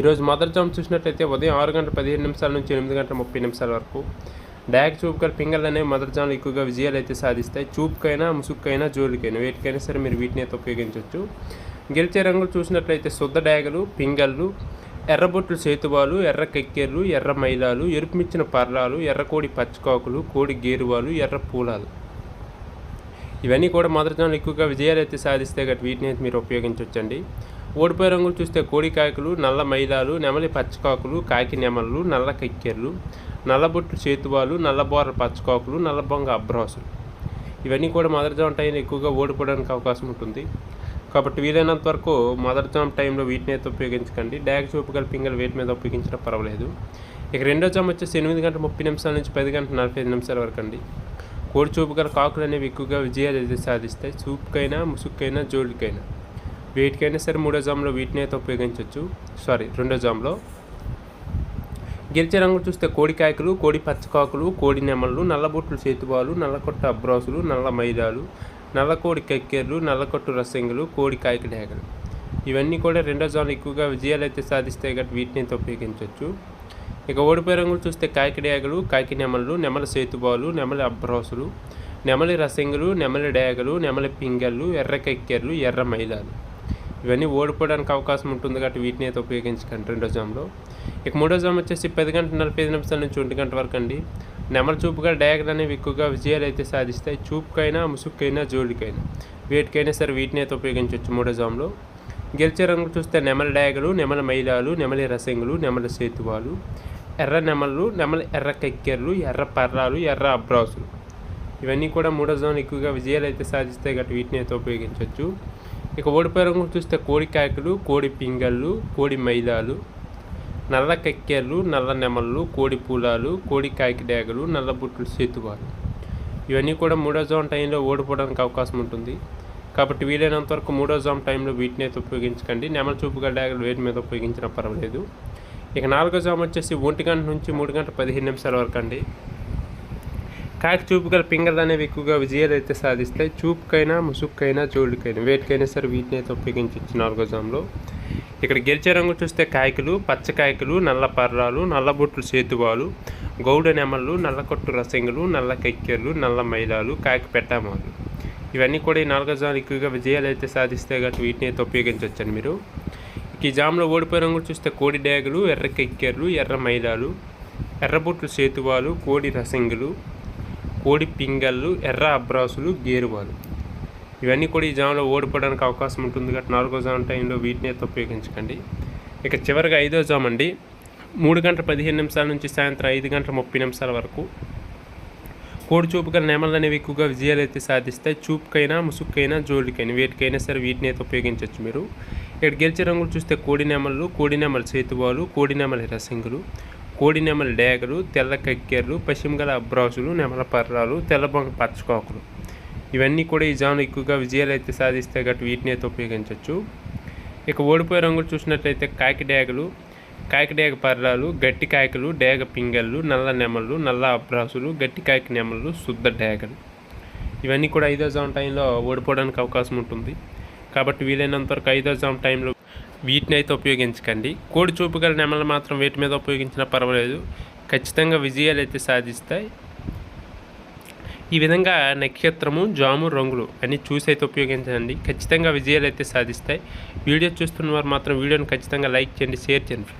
ఈరోజు mother jam చూసినట్లయితే ఉదయం ఆరు గంటల పదిహేను నిమిషాల నుంచి ఎనిమిది గంటల ముప్పై నిమిషాల వరకు. డాగ్ చూపుకల్ పింగల్ అనేవి మదర్ జామ్లు ఎక్కువగా విజయాలు అయితే సాధిస్తాయి. చూపుకైనా ముసుగుకైనా జోలికైనా వేటికైనా సరే మీరు వీటిని అయితే ఉపయోగించవచ్చు గెలిచే రంగులు చూసినట్లయితే శుద్ధ డాగలు పింగళ్ళు ఎర్రబొట్లు సేతువాలు ఎర్ర కెక్కెర్లు ఎర్ర మైలాలు ఎరుపుమిచ్చిన పర్లాలు ఎర్రకోడి పచ్చకాకులు కోడి గేరువాలు ఎర్ర పూలాలు. ఇవన్నీ కూడా మదర్ జామ్లు ఎక్కువగా విజయాలు అయితే సాధిస్తే గట్టి వీటిని అయితే మీరు ఉపయోగించవచ్చండి ఓడిపోయే రంగులు చూస్తే కోడికాయకులు నల్ల మైలాలు నెమలి పచ్చకాకులు కాకి నెమలు నల్ల కిక్కెర్లు నల్లబొట్టు చేతువాలు నల్లబోర పచ్చకాకులు నల్లబొంగ అబ్రాసులు. ఇవన్నీ కూడా మదర్ జామ్ ఎక్కువగా ఓడిపోవడానికి అవకాశం ఉంటుంది. కాబట్టి వీలైనంత వరకు మదర్ జామ్ టైంలో వీటిని అయితే ఉపయోగించకండి. డ్యాగ్ చూపు గల పింగల్ వేటి మీద ఉపయోగించడం పర్వాలేదు. ఇక రెండో జామ్ వచ్చేసి ఎనిమిది గంటల ముప్పై నిమిషాల నుంచి పది గంటల నలభై ఐదు నిమిషాల వరకు అండి. కోడి చూపు గల కాకులు అనేవి ఎక్కువగా విజయాలు సాధిస్తాయి. చూపుకైనా ముసుక్కైనా జోలికైనా. వీటికైనా సరే మూడో జామ్లో వీటిని అయితే ఉపయోగించవచ్చు సారీ రెండో జామ్లో. గెలిచే రంగులు చూస్తే కోడి కాయకులు కోడి పచ్చకాకులు కోడి నెమళ్ళు నల్లబొట్లు చేతుబాలు నల్లకొట్ట అబ్రాసులు నల్ల మైదాలు నల్లకోడి కక్కెర్లు నల్లకొట్టు రసంగులు కోడి కాయక డేగలు ఇవన్నీ కూడా రెండో జామ్లో ఎక్కువగా విజయాలు అయితే సాధిస్తాయి కాబట్టి వీటిని అయితే ఉపయోగించవచ్చు ఇక ఓడిపోయే రంగులు చూస్తే కాయకి డేగలు కాకి నెమళ్ళు నెమల సేతుబాలు నెమలి అబ్రాసులు నెమలి రసంగులు నెమలి డేగలు నెమలి పింగళ్ళు ఎర్ర కక్కెర్లు ఎర్ర మైలాలు ఇవన్నీ ఓడిపోవడానికి అవకాశం ఉంటుంది కాబట్టి వీటిని అయితే ఉపయోగించకండి రెండో జామ్లో. ఇక మూడో జామ్ వచ్చేసి పది గంటల నలభై ఐదు నిమిషాల నుంచి ఒంటి గంట వరకు అండి. నెమల చూపుగా డయాగలు అనేవి ఎక్కువగా విజయాలు అయితే సాధిస్తాయి. చూపుకైనా ముసుగుకైనా జోలికైనా. వీటికైనా సరే వీటిని అయితే ఉపయోగించవచ్చు మూడో జామ్లో. గెలిచే రంగు చూస్తే నెమల డయాగలు నెమల మైలాలు నెమలి రసంగులు నెమల సేతువాలు ఎర్ర నెమళ్ళు నెమలి ఎర్ర కెక్కెర్లు ఎర్ర పర్రాలు ఎర్ర అబ్రాసులు. ఇవన్నీ కూడా మూడో జోన్ ఎక్కువగా విజయాలు అయితే సాధిస్తాయి కాబట్టి వీటిని అయితే ఉపయోగించవచ్చు. ఇక ఓడిపోయే రంగు చూస్తే కోడి కాకులు కోడి పింగళ్ళు కోడి మైదాలు నల్ల కక్కెర్లు నల్ల నెమళ్ళు కోడి పూలాలు కోడి కాకి డేగలు నల్ల బుట్లు సేతువాలు ఇవన్నీ కూడా మూడో జోన్ టైంలో ఓడిపోవడానికి అవకాశం ఉంటుంది. కాబట్టి వీలైనంత వరకు మూడో జోన్ టైంలో వీటిని అయితే ఉపయోగించకండి. నెమల చూపుగా డేగలు వేటి మీద ఉపయోగించినా పర్వాలేదు. ఇక నాలుగో జామ్ వచ్చేసి ఒంటి గంట నుంచి మూడు గంట పదిహేను నిమిషాల వరకు అండి. కాకి చూపుగల గల అనేవి ఎక్కువగా విజయాలు అయితే సాధిస్తాయి. చూపుకైనా ముసుగుకైనా జోడుకైనా. వేటికైనా సరే వీటిని అయితే ఉపయోగించవచ్చు నాలుగో జామ్లో. ఇక్కడ గెలిచే రంగు చూస్తే కాయకులు పచ్చకాయకులు నల్ల పర్రాలు నల్ల బొట్లు సేతువాలు గౌడ నెమళ్ళు నల్లకొట్టు రసంగులు నల్ల కెక్కెర్లు నల్ల మైలాలు కాకి పెట్టామాలు. ఇవన్నీ కూడా ఈ నాలుగో జాములు ఎక్కువగా విజయాలు అయితే సాధిస్తే కాబట్టి వీటిని అయితే ఉపయోగించవచ్చండి మీరు. ఈ జామ్లో ఓడిపోయే రంగు చూస్తే కోడి డ్యాగులు ఎర్ర కెక్కెర్లు ఎర్ర మైలాలు ఎర్రబొట్లు సేతువాలు కోడి రసంగులు కోడి పింగళ్ళు ఎర్ర అబ్రాసులు గేరువాలు ఇవన్నీ కూడా ఈ జామ్లో ఓడిపోవడానికి అవకాశం ఉంటుంది కాబట్టి నాలుగో జామ్ టైంలో వీటిని అయితే ఉపయోగించకండి. ఇక చివరిగా ఐదో జామ్ అండి. మూడు గంటల పదిహేను నిమిషాల నుంచి సాయంత్రం ఐదు గంటల ముప్పై నిమిషాల వరకు కోడి చూపు గల నెమలు అనేవి ఎక్కువగా విజయాలు అయితే సాధిస్తాయి. చూపుకైనా ముసుక్కైనా జోలికైనా వేటికైనా సరే వీటిని అయితే ఉపయోగించవచ్చు మీరు. ఇక్కడ గెలిచే రంగులు చూస్తే కోడి నెమళ్ళు కోడి నెమల చేతివాలు కోడి నెమల రసింగులు కోడి నెమల డేగలు తెల్ల కక్కెర్లు పశ్చిమగల అబ్రాసులు నెమల పర్రాలు తెల్లబొంగ పచ్చకాకులు. ఇవన్నీ కూడా ఈ జాను ఎక్కువగా విజయాలు అయితే సాధిస్తే గట్టు వీటిని అయితే ఉపయోగించవచ్చు ఇక ఓడిపోయే రంగులు చూసినట్లయితే కాకి డేగలు కాకి డేగ పర్రాలు గట్టి కాయకులు డేగ పింగళ్ళు నల్ల నెమళ్ళు నల్ల అబ్రాసులు గట్టి కాయకి నెమళ్ళు శుద్ధ డేగలు. ఇవన్నీ కూడా ఐదో జామ్ టైంలో ఓడిపోవడానికి అవకాశం ఉంటుంది. కాబట్టి వీలైనంత వరకు ఐదో జామ్ టైంలో వీటిని అయితే ఉపయోగించకండి. కోడి చూపు గల నెమలు మాత్రం వీటి మీద ఉపయోగించినా పర్వాలేదు. ఖచ్చితంగా విజయాలు అయితే సాధిస్తాయి. ఈ విధంగా నక్షత్రము జాము రంగులు అన్ని చూసి అయితే ఉపయోగించండి. ఖచ్చితంగా విజయాలు అయితే సాధిస్తాయి. వీడియో చూస్తున్న వారు మాత్రం వీడియోని ఖచ్చితంగా లైక్ చేయండి షేర్ చేయండి